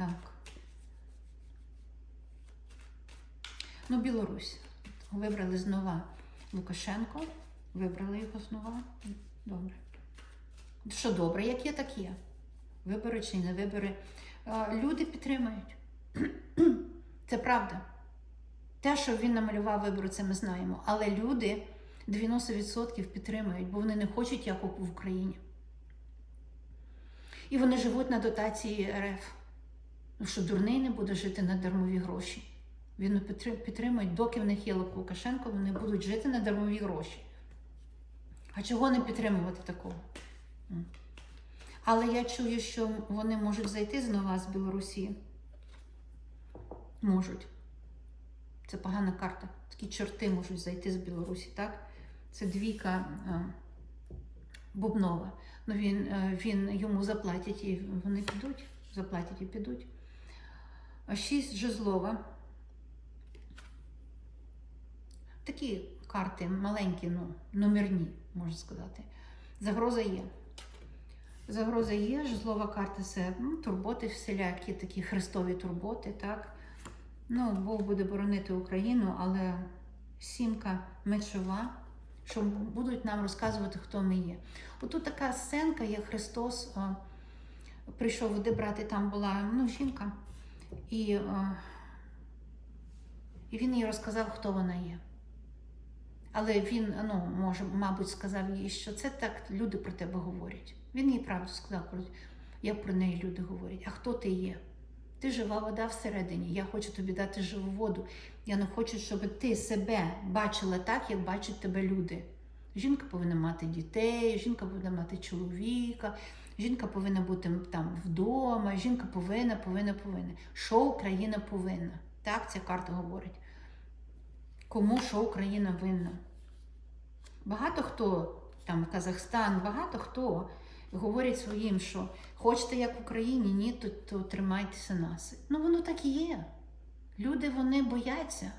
Так. Ну, Білорусь. Вибрали знова Лукашенко. Вибрали його знова. Добре. Що добре, як є, так є. Вибори чи не вибори. Люди підтримують. Це правда. Те, що він намалював вибори, це ми знаємо. Але люди 90% підтримують, бо вони не хочуть, як в Україні. І вони живуть на дотації РФ. Ну що дурний не буде жити на дармові гроші. Він підтри- підтримують, доки в них є Лукашенко, вони будуть жити на дармові гроші. А чого не підтримувати такого? Але я чую, що вони можуть зайти знову з Білорусі. Можуть. Це погана карта. Такі чорти можуть зайти з Білорусі, так? Це двійка а, Бубнова. Ну, він, е, він йому заплатять і вони підуть. Заплатять і підуть. А шість жезлова. Такі карти маленькі, ну, номерні, можна сказати. Загроза є. Загроза є, жезлова карта це ну, турботи всілякі, такі хрестові турботи, так. Ну, Бог буде боронити Україну, але сімка мечова, що будуть нам розказувати, хто ми є. Отут така сценка, як Христос а, прийшов де брати, там була ну, жінка, і, і він їй розказав, хто вона є. Але він, ну, може, мабуть, сказав їй, що це так люди про тебе говорять. Він їй правду сказав, як про неї люди говорять. А хто ти є? Ти жива вода всередині. Я хочу тобі дати живу воду. Я не хочу, щоб ти себе бачила так, як бачать тебе люди. Жінка повинна мати дітей, жінка повинна мати чоловіка, жінка повинна бути там вдома, жінка повинна, повинна, повинна. Що Україна повинна? Так ця карта говорить. Кому що Україна винна? Багато хто, там Казахстан, багато хто говорять своїм, що хочете як в Україні, ні, то, то тримайтеся нас. Ну воно так і є. Люди вони бояться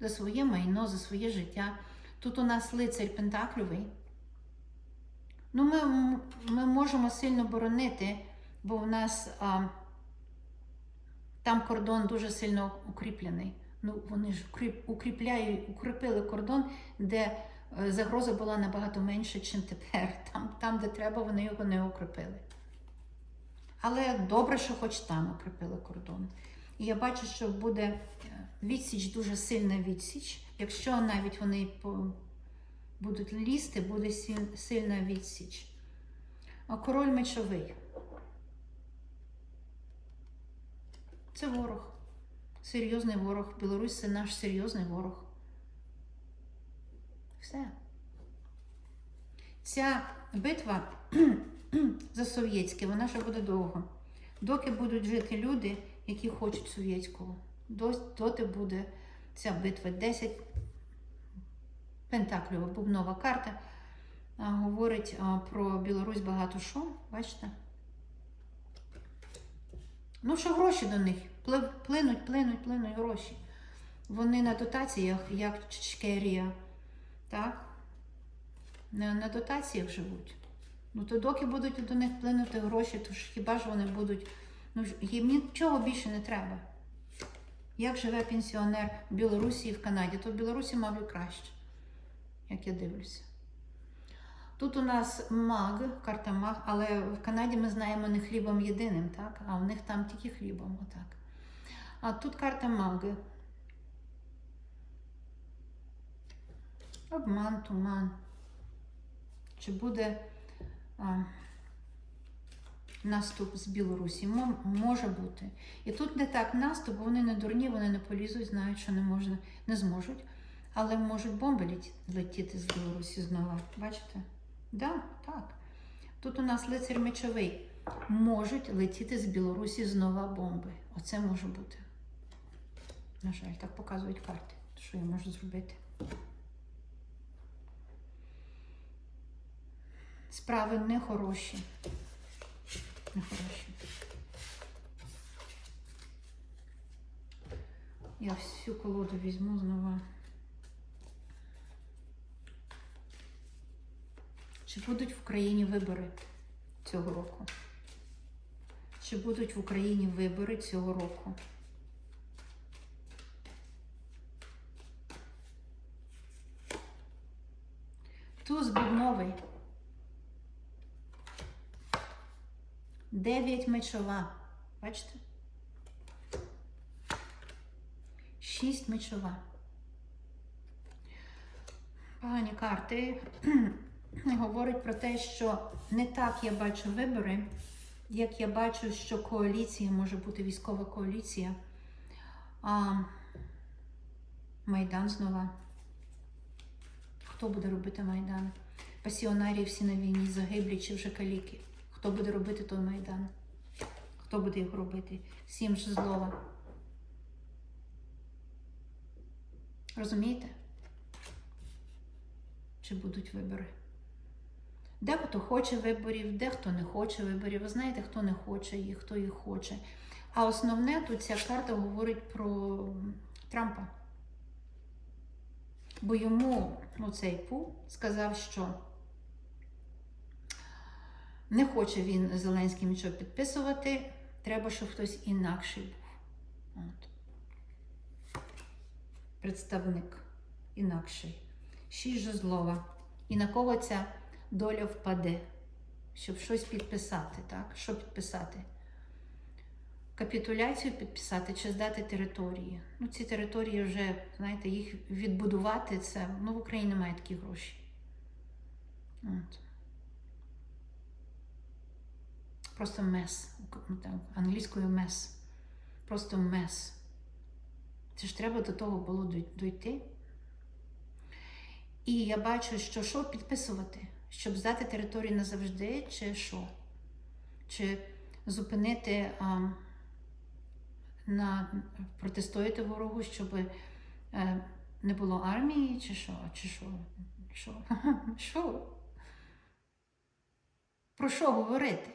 за своє майно, за своє життя. Тут у нас лицар Пентакльовий. Ну, ми, ми можемо сильно боронити, бо в нас а, там кордон дуже сильно укріплений. Ну, вони ж укріпляють, укріпили кордон, де е, загроза була набагато менша, ніж тепер. Там, там, де треба, вони його не укріпили. Але добре, що хоч там укріпили кордон. І я бачу, що буде е, відсіч, дуже сильна відсіч. Якщо навіть вони будуть лізти, буде сильна відсіч. А король мечовий. Це ворог. Серйозний ворог. Білорусь це наш серйозний ворог. Все. Ця битва за совєтське, вона ще буде довго. Доки будуть жити люди, які хочуть совєтського, до- доти буде ця битва. 10 пентакльова бубнова карта говорить про Білорусь багато що. Бачите? Ну, що гроші до них? Плинуть, плинуть, плинуть гроші. Вони на дотаціях, як Чечкерія, так? На, на дотаціях живуть. Ну, то доки будуть до них плинути гроші, то ж хіба ж вони будуть. Ну, їм нічого більше не треба. Як живе пенсіонер в Білорусі і в Канаді, то в Білорусі, мабуть, краще, як я дивлюся. Тут у нас маг, карта маг, але в Канаді ми знаємо не хлібом єдиним, так? а в них там тільки хлібом, отак. А тут карта маги. Обман, туман. Чи буде а, наступ з Білорусі? Мо- може бути. І тут не так наступ, вони не дурні, вони не полізуть, знають, що не можна, не зможуть. Але можуть бомби летіти з Білорусі знову. Бачите? Да, так. Тут у нас лицар мечовий. Можуть летіти з Білорусі знову бомби. Оце може бути. На жаль, так показують карти. Що я можу зробити? Справи не хороші. Не. Я всю колоду візьму знову. Чи будуть в країні вибори цього року? Чи будуть в Україні вибори цього року? Туз бубновий. Дев'ять мечова. Бачите? Шість мечова. Погані карти говорять про те, що не так я бачу вибори, як я бачу, що коаліція може бути військова коаліція. А, Майдан знову. Хто буде робити Майдан? Пасіонарії всі на війні, загиблі чи вже каліки. Хто буде робити той Майдан? Хто буде його робити? Сім ж злова. Розумієте? Чи будуть вибори? Дехто хоче виборів, дехто не хоче виборів. Ви знаєте, хто не хоче їх, хто їх хоче. А основне тут ця карта говорить про Трампа. Бо йому ну, цей Пу сказав, що не хоче він Зеленський нічого підписувати, треба, щоб хтось інакший був. От. Представник інакший. Шість жезлова. І на кого ця доля впаде, щоб щось підписати, так? Що підписати? Капітуляцію підписати чи здати території. Ну, ці території вже, знаєте, їх відбудувати це. Ну, в Україні немає такі гроші. От. Просто мес. Англійською мес. Просто мес. Це ж треба до того було дойти. І я бачу, що що підписувати, щоб здати територію назавжди, чи що? Чи зупинити а, на протистояти ворогу, щоб е, не було армії, чи що? Чи що? Що? Що? Про що говорити?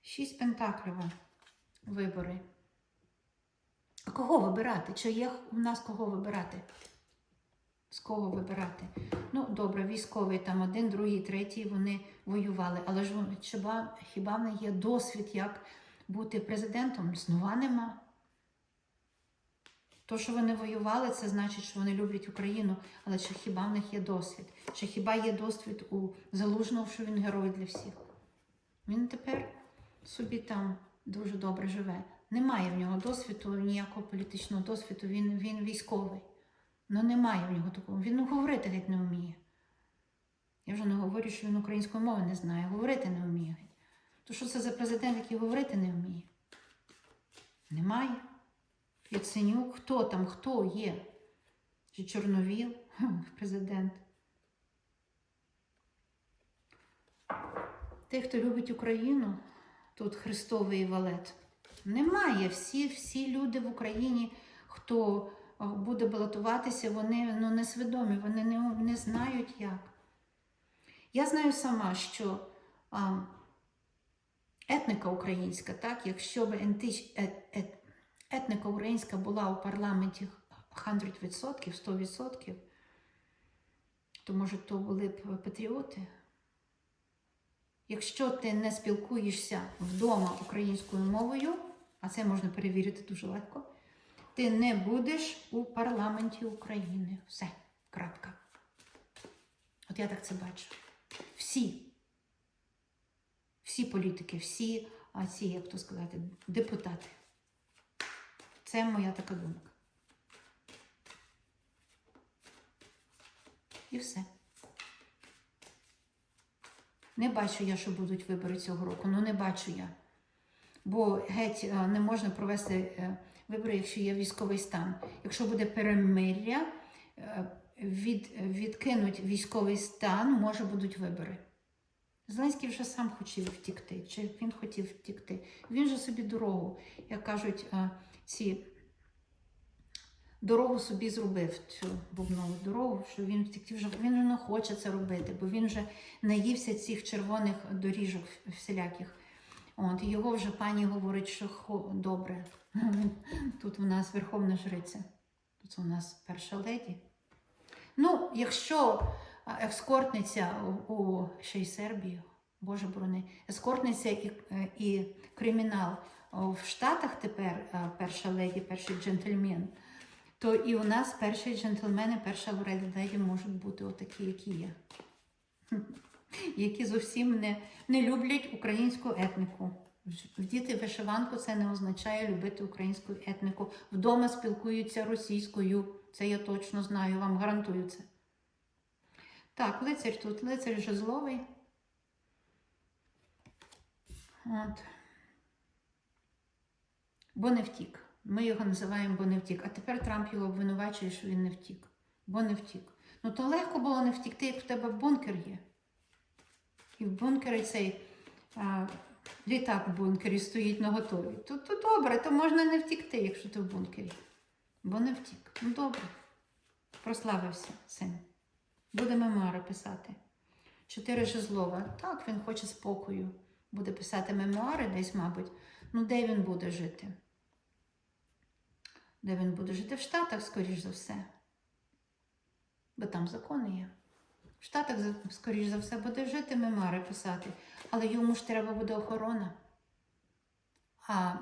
Шість пентаклів. Вибори. А кого вибирати? Чи є у нас кого вибирати? З кого вибирати? Ну, добре, військовий там один, другий, третій, вони воювали. Але ж хіба, хіба в є досвід, як бути президентом? Знову нема. То, що вони воювали, це значить, що вони люблять Україну, але чи хіба в них є досвід? Чи хіба є досвід у Залужного, що він герой для всіх? Він тепер собі там дуже добре живе. Немає в нього досвіду, ніякого політичного досвіду, він, він військовий. Ну немає в нього такого. Він говорити геть не вміє. Я вже не говорю, що він української мови не знає, говорити не вміє. То що це за президент, який говорити не вміє? Немає. Яценюк, хто там, хто є? Чи Чорновіл, президент. Тих, хто любить Україну, тут Христовий валет. Немає. Всі, всі люди в Україні, хто буде балотуватися, вони ну, несвідомі, вони не, не знають як. Я знаю сама, що а, етника українська, так, якщо б ентич, ет, ет, етника українська була у парламенті 100%, 100%, то може то були б патріоти. Якщо ти не спілкуєшся вдома українською мовою, а це можна перевірити дуже легко, ти не будеш у парламенті України. Все, крапка. От я так це бачу. Всі, всі політики, всі, а ці, як то сказати, депутати. Це моя така думка. І все. Не бачу я, що будуть вибори цього року. Ну не бачу я. Бо геть е, не можна провести е, вибори, якщо є військовий стан. Якщо буде перемир'я, е, від, відкинуть військовий стан, може будуть вибори. Зеленський вже сам хотів втікти. Чи він хотів втікти? Він же собі дорогу, як кажуть, е, ці дорогу собі зробив цю бубнову дорогу, що він втекти вже він вже не хоче це робити, бо він вже наївся цих червоних доріжок всіляких. От, його вже пані говорить, що хо, добре. Тут у нас верховна жриця, тут у нас перша леді. Ну, якщо ескортниця у, у ще й Сербії, Боже борони. Ескортниця і, е, і кримінал в Штатах тепер е, перша леді, перший джентльмен. То і у нас перші джентльмени, перша леді можуть бути отакі, які є. Які зовсім не, не люблять українську етнику. Вдіти вишиванку це не означає любити українську етнику. Вдома спілкуються російською. Це я точно знаю, вам гарантую це. Так, лицар тут, лицар жезловий. От. Бо не втік. Ми його називаємо бо не втік. А тепер Трамп його обвинувачує, що він не втік. Бо не втік. Ну то легко було не втікти, як в тебе бункер є. І в бункері цей а, літак в бункері стоїть на готові. То, то добре, то можна не втікти, якщо ти в бункері. Бо не втік. Ну добре. Прославився син. Буде мемуари писати. Чотири жезлова. Так, він хоче спокою. Буде писати мемуари десь, мабуть. Ну, де він буде жити? Де він буде жити? В Штатах, скоріш за все. Бо там закони є. В Штатах, скоріш за все, буде жити мемуари писати. Але йому ж треба буде охорона. А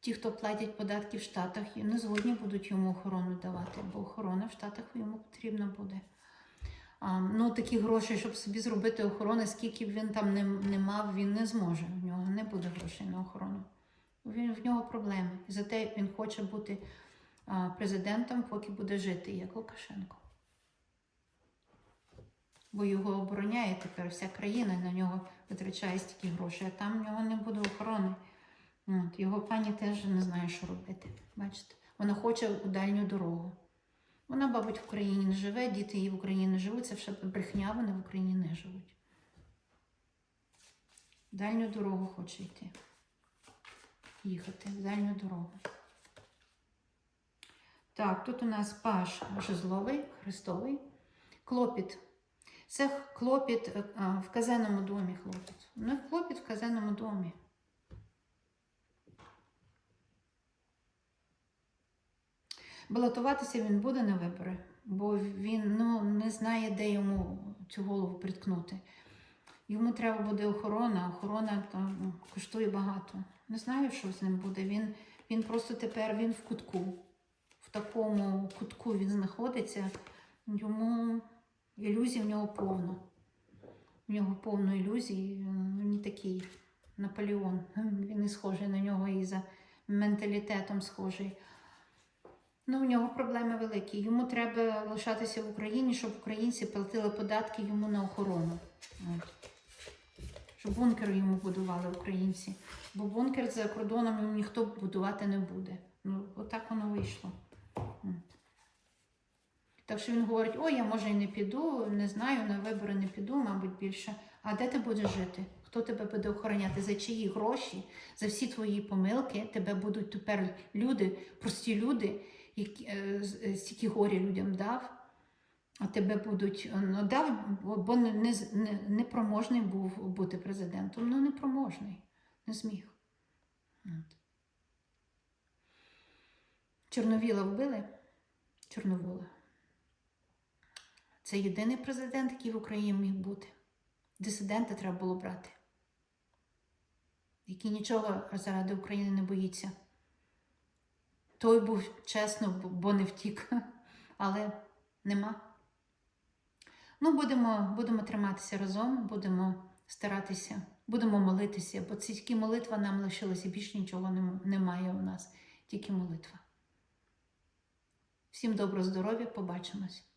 ті, хто платять податки в Штатах, не згодні будуть йому охорону давати, бо охорона в Штатах йому потрібна буде. А, ну, такі гроші, щоб собі зробити охорону, скільки б він там не, не мав, він не зможе. У нього не буде грошей на охорону. Він, в нього проблеми. І зате він хоче бути а, президентом, поки буде жити, як Лукашенко. Бо його обороняє тепер вся країна, на нього витрачає стільки грошей, а там в нього не буде охорони. От, його пані теж не знає, що робити. Бачите? Вона хоче у дальню дорогу. Вона, мабуть, в Україні не живе, діти її в Україні не живуть, це все брехня, вони в Україні не живуть. Дальню дорогу хоче йти. Їхати в дальню дорогу. Так, тут у нас паш жезловий, хрестовий, клопіт. Це клопіт е, в казенному домі хлопець. Ну, клопіт в казенному домі. Балотуватися він буде на вибори, бо він ну, не знає, де йому цю голову приткнути. Йому треба буде охорона, охорона там ну, коштує багато. Не знаю, що з ним буде. Він, він просто тепер він в кутку. В такому кутку він знаходиться. Йому ілюзій в нього повно. В нього повно ілюзій. Він не такий Наполеон. Він і схожий на нього і за менталітетом схожий. Ну, у нього проблеми великі. Йому треба лишатися в Україні, щоб українці платили податки йому на охорону. Щоб бункер йому будували українці. Бо бункер за кордоном йому ніхто будувати не буде. Ну, отак воно вийшло. Так що він говорить: ой, я може і не піду, не знаю, на вибори не піду, мабуть, більше. А де ти будеш жити? Хто тебе буде охороняти? За чиї гроші, за всі твої помилки тебе будуть тепер люди, прості люди, які е, е, стільки горя людям дав, а тебе будуть е, ну, дав, бо- не, не, непроможний був бути президентом. Ну, непроможний, не зміг. От. Чорновіла вбили? Чорновола. Це єдиний президент, який в Україні міг бути. Дисидента треба було брати, який нічого заради України не боїться. Той був чесно, бо- не втік, але нема. Ну, будемо, будемо триматися разом, будемо старатися, будемо молитися, бо тільки молитва нам лишилася, більше нічого немає у нас, тільки молитва. Всім доброго здоров'я, побачимось.